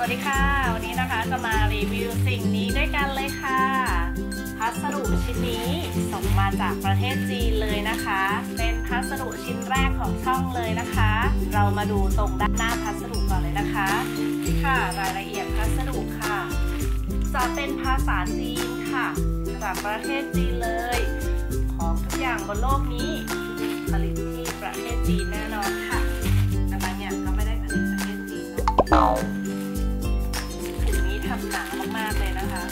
สวัสดีค่ะ วันนี้นะคะจะมารีวิวสิ่งนี้ด้วยกันเลยค่ะ พัสดุชิ้นนี้ส่งมาจากประเทศจีนเลยนะคะ เป็นพัสดุชิ้นแรกของช่องเลยนะคะ เรามาดูตรงด้านหน้าพัสดุก่อนเลยนะคะค่ะ รายละเอียดพัสดุค่ะ จะเป็นภาษาจีนค่ะ จากประเทศจีนเลย ของทุกอย่างบนโลกนี้ผลิตที่ประเทศจีนแน่นอนค่ะแต่บางอย่างก็ไม่ได้ผลิตประเทศจีนเนาะ หนามากๆเลยนะคะ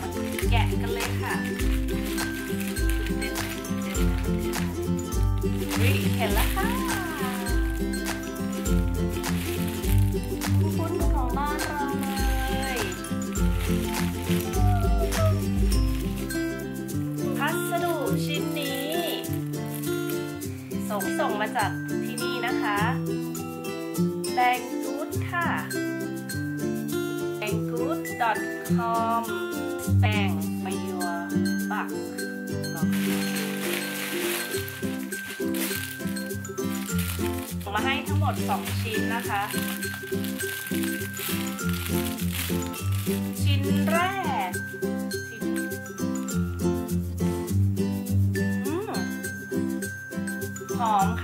มาแกะกันเลยค่ะเห็นแล้วค่ะคุ้นๆของบ้านเราเลยพัสดุชิ้นนี้ ส่งส่งมาจากที่นี่นะคะแบงกูดค่ะ banggood.com แปงไปยัวบักส่งมาให้ทั้งหมด 2 ชิ้นนะคะ ชิ้นแรกหอมค่ะ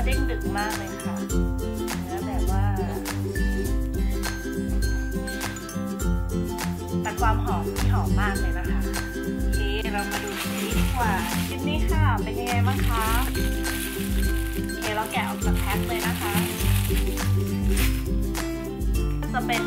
เนื้อเด้งดึกมากเลยค่ะ เนื้อแบบว่า แต่ความหอมที่หอมมากเลยนะคะโอเคเรามาดูชิ้นนี้ดีกว่าชิ้นนี้ค่ะเป็นยังไงบ้างคะโอเคเราแกะออกจากแพ็คเลยนะคะ จะเป็น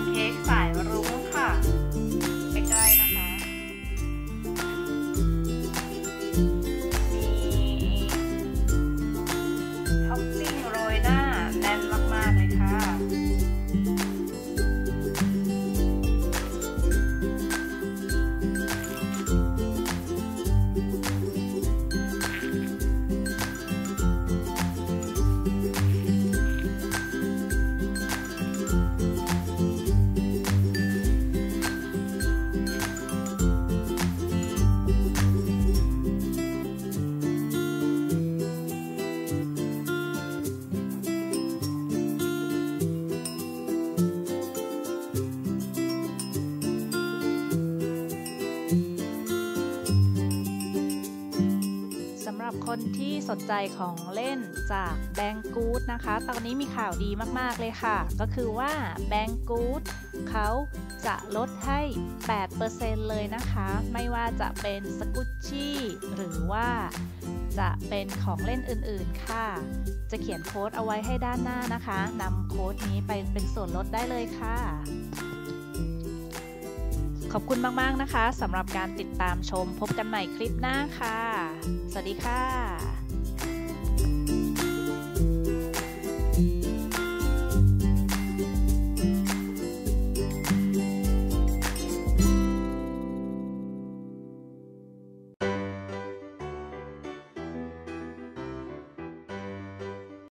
คนที่สนใจของเล่นจากแบงกูดนะคะ ตอนนี้มีข่าวดีมากๆเลยค่ะ ก็คือว่าแบงกูดเขาจะลดให้ 8%เลยนะคะ ไม่ว่าจะเป็นสกุชชี่หรือว่าจะเป็นของเล่นอื่นๆค่ะ จะเขียนโค้ดเอาไว้ให้ด้านหน้านะคะนำโค้ดนี้ไปเป็นส่วนลดได้เลยค่ะขอบคุณมาก ๆ นะคะสำหรับการติดตามชมพบกันใหม่คลิปหน้าค่ะ สวัสดีค่ะ